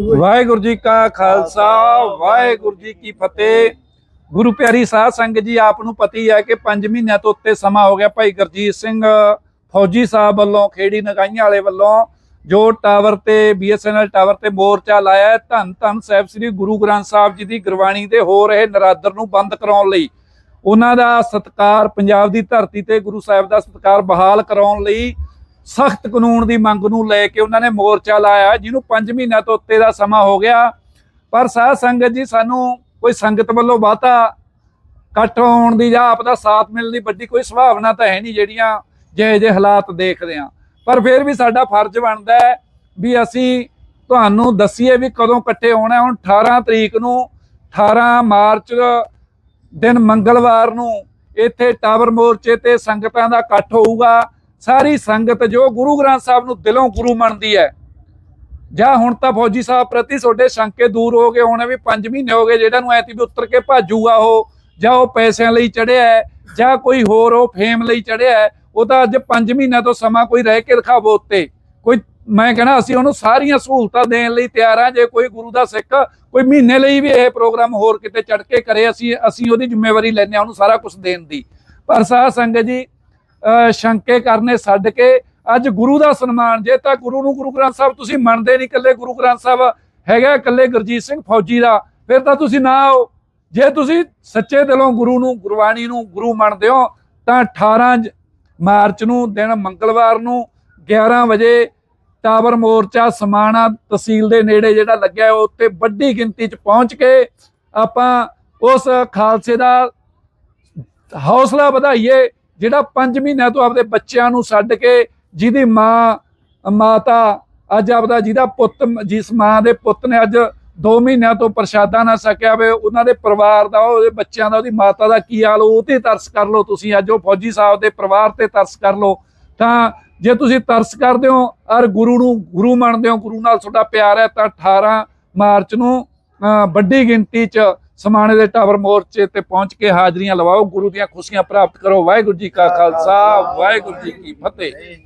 ਵਾਹਿਗੁਰੂ ਜੀ ਕਾ ਖਾਲਸਾ ਵਾਹਿਗੁਰੂ ਜੀ ਕੀ ਫਤਿਹ। ਗੁਰੂ ਪਿਆਰੀ ਸਾਧ ਸੰਗਤ ਜੀ ਆਪ ਨੂੰ ਪਤੀ ਹੈ ਕਿ 5 ਮਹੀਨਿਆਂ ਤੋਂ ਉੱਤੇ ਸਮਾਂ ਹੋ ਗਿਆ ਭਾਈ ਗੁਰਜੀਤ ਸਿੰਘ ਫੌਜੀ ਸਾਹਿਬ ਵੱਲੋਂ ਖੇੜੀ ਨਗਾਈਆਂ ਵਾਲੇ ਵੱਲੋਂ ਜੋ ਟਾਵਰ ਤੇ ਬੀਐਸਐਨਐਲ ਟਾਵਰ ਤੇ ਮੋਰਚਾ ਲਾਇਆ ਹੈ। ਧੰਨ ਧੰਨ ਸਾਹਿਬ ਸ੍ਰੀ ਗੁਰੂ ਗ੍ਰੰਥ ਸਾਹਿਬ ਜੀ ਦੀ ਗੁਰਬਾਣੀ ਦੇ ਹੋ ਰਹੇ ਨਰਾਦਰ ਨੂੰ ਬੰਦ ਕਰਾਉਣ ਲਈ। ਉਹਨਾਂ ਦਾ ਸਤਕਾਰ ਪੰਜਾਬ ਦੀ ਧਰਤੀ ਤੇ ਗੁਰੂ ਸਾਹਿਬ ਦਾ ਸਤਕਾਰ ਬਹਾਲ ਕਰਾਉਣ ਲਈ ਸਖਤ ਕਾਨੂੰਨ ਦੀ ਮੰਗ ਨੂੰ ਲੈ ਕੇ ਉਹਨਾਂ ਨੇ ਮੋਰਚਾ ਲਾਇਆ, ਜਿਹਨੂੰ 5 ਮਹੀਨਿਆਂ ਤੋਂ ਉੱਤੇ ਦਾ ਸਮਾਂ ਹੋ ਗਿਆ। ਪਰ ਸਾਧ ਸੰਗਤ ਜੀ, ਸਾਨੂੰ ਕੋਈ ਸੰਗਤ ਵੱਲੋਂ ਵਾਤਾ ਇਕੱਠ ਹੋਣ ਦੀ ਜਾਂ ਆਪ ਦਾ ਸਾਥ ਮਿਲਣ ਦੀ ਵੱਡੀ ਕੋਈ ਸੰਭਾਵਨਾ ਤਾਂ ਹੈ ਨਹੀਂ ਜਿਹੜੀਆਂ ਜਿਹੇ ਜਿਹੇ ਹਾਲਾਤ ਦੇਖਦੇ ਆ ਪਰ ਫਿਰ ਵੀ ਸਾਡਾ ਫਰਜ਼ ਬਣਦਾ ਹੈ ਵੀ ਅਸੀਂ ਤੁਹਾਨੂੰ ਦੱਸੀਏ ਵੀ ਕਦੋਂ ਇਕੱਠੇ ਹੋਣਾ ਹੁਣ 18 ਤਰੀਕ ਨੂੰ 18 ਮਾਰਚ ਦਿਨ ਮੰਗਲਵਾਰ ਨੂੰ ਇੱਥੇ ਟਾਵਰ ਮੋਰਚੇ ਤੇ ਸੰਗਤਾਂ ਦਾ ਇਕੱਠ ਹੋਊਗਾ। ਸਾਰੀ ਸੰਗਤ ਜੋ ਗੁਰੂ ਗ੍ਰੰਥ ਸਾਹਿਬ ਨੂੰ ਦਿਲੋਂ ਗੁਰੂ ਮੰਨਦੀ ਹੈ। ਜਾਂ ਹੁਣ ਤਾਂ ਫੌਜੀ ਸਾਹਿਬ ਪ੍ਰਤੀ ਤੁਹਾਡੇ ਸ਼ੰਕੇ ਦੂਰ ਹੋ ਗਏ ਹੁਣ ਵੀ 5 ਮਹੀਨੇ ਹੋ ਗਏ ਜਿਹੜਾ ਨੂੰ ਐਤੀ ਵੀ ਉੱਤਰ ਕੇ ਭਾਜੂਗਾ ਉਹ, ਜਾਂ ਉਹ ਪੈਸਿਆਂ ਲਈ ਚੜਿਆ ਹੈ, ਜਾਂ ਕੋਈ ਹੋਰ ਉਹ ਫੇਮ ਲਈ ਚੜਿਆ ਉਹ ਤਾਂ ਅੱਜ 5 ਮਹੀਨਿਆਂ ਤੋਂ ਸਮਾਂ ਕੋਈ ਰਹਿ ਕੇ ਦਿਖਾਵੋ ਉੱਤੇ। ਕੋਈ, ਮੈਂ ਕਹਿੰਦਾ ਅਸੀਂ ਉਹਨੂੰ ਸਾਰੀਆਂ ਸਹੂਲਤਾਂ ਦੇਣ ਲਈ ਤਿਆਰ ਹਾਂ, ਜੇ ਕੋਈ ਗੁਰੂ ਦਾ ਸਿੱਖ ਕੋਈ ਮਹੀਨੇ ਲਈ ਵੀ ਇਹ ਪ੍ਰੋਗਰਾਮ ਹੋਰ ਕਿਤੇ ਚੜ ਕੇ ਕਰੇ, ਅਸੀਂ ਅਸੀਂ ਉਹਦੀ ਜ਼ਿੰਮੇਵਾਰੀ ਲੈਂਦੇ ਹਾਂ, ਉਹਨੂੰ ਸਾਰਾ ਕੁਝ ਦੇਣ ਦੀ। ਪਰ ਸਾਹ ਸੰਗਤ ਜੀ ਸ਼ੰਕੇ ਕਰਨੇ ਛੱਡ ਕੇ ਅੱਜ ਗੁਰੂ ਦਾ ਸਨਮਾਨ ਜੇ ਤਾਂ ਗੁਰੂ ਨੂੰ ਗੁਰੂ ਗ੍ਰੰਥ ਸਾਹਿਬ ਤੁਸੀਂ ਮੰਨਦੇ ਨਹੀਂ ਇਕੱਲੇ ਗੁਰੂ ਗ੍ਰੰਥ ਸਾਹਿਬ ਹੈਗਾ, ਇਕੱਲੇ ਗੁਰਜੀਤ ਸਿੰਘ ਫੌਜੀ ਦਾ, ਫਿਰ ਤਾਂ ਤੁਸੀਂ ਨਾ ਆਓ। ਜੇ ਤੁਸੀਂ ਸੱਚੇ ਦਿਲੋਂ ਗੁਰੂ ਨੂੰ, ਗੁਰਬਾਣੀ ਨੂੰ ਗੁਰੂ ਮੰਨਦੇ ਹੋ, ਤਾਂ 18 ਮਾਰਚ ਨੂੰ ਦਿਨ ਮੰਗਲਵਾਰ ਨੂੰ 11 ਵਜੇ ਟਾਵਰ ਮੋਰਚਾ ਸਮਾਣਾ ਤਹਿਸੀਲ ਦੇ ਨੇੜੇ ਜਿਹੜਾ ਲੱਗਿਆ ਉੱਤੇ ਵੱਡੀ ਗਿਣਤੀ 'ਚ ਪਹੁੰਚ ਕੇ ਆਪਾਂ ਉਸ ਖਾਲਸੇ ਦਾ ਹੌਸਲਾ ਵਧਾਈਏ। ਜਿਹੜਾ 5 ਮਹੀਨਿਆਂ ਤੋਂ ਆਪਦੇ ਬੱਚਿਆਂ ਨੂੰ ਛੱਡ ਕੇ ਜਿਹਦੀ ਮਾਂ, ਮਾਤਾ ਅੱਜ ਆਪਦਾ ਜਿਹਦਾ ਪੁੱਤ, ਜਿਸ ਮਾਂ ਦੇ ਪੁੱਤ ਨੇ ਅੱਜ 2 ਮਹੀਨਿਆਂ ਤੋਂ ਪ੍ਰਸ਼ਾਦਾ ਨਾ ਸਕਿਆ ਵੇ ਉਹਨਾਂ ਦੇ ਪਰਿਵਾਰ ਦਾ, ਉਹਦੇ ਬੱਚਿਆਂ ਦਾ, ਉਹਦੀ ਮਾਤਾ ਦਾ ਕੀ ਹਾਲ, ਉਹ ਤੇ ਤਰਸ ਕਰ ਲਓ ਤੁਸੀਂ, ਅੱਜ ਉਹ ਫੌਜੀ ਸਾਹਿਬ ਦੇ ਪਰਿਵਾਰ ਤੇ ਤਰਸ ਕਰ ਲਓ। ਤਾਂ ਜੇ ਤੁਸੀਂ ਤਰਸ ਕਰਦੇ ਹੋ ਔਰ ਗੁਰੂ ਨੂੰ ਗੁਰੂ ਮੰਨਦੇ ਹੋ, ਗੁਰੂ ਨਾਲ ਤੁਹਾਡਾ ਪਿਆਰ ਹੈ, ਤਾਂ 18 ਮਾਰਚ ਨੂੰ ਵੱਡੀ ਗਿਣਤੀ 'ਚ ਸਮਾਣੇ ਦੇ ਟਾਵਰ ਮੋਰਚੇ ਤੇ ਪਹੁੰਚ ਕੇ ਹਾਜ਼ਰੀਆਂ ਲਵਾਓ, ਗੁਰੂ ਦੀਆਂ ਖੁਸ਼ੀਆਂ ਪ੍ਰਾਪਤ ਕਰੋ। ਵਾਹਿਗੁਰੂ ਜੀ ਕਾ ਖਾਲਸਾ, ਵਾਹਿਗੁਰੂ ਜੀ ਕੀ ਫਤਿਹ।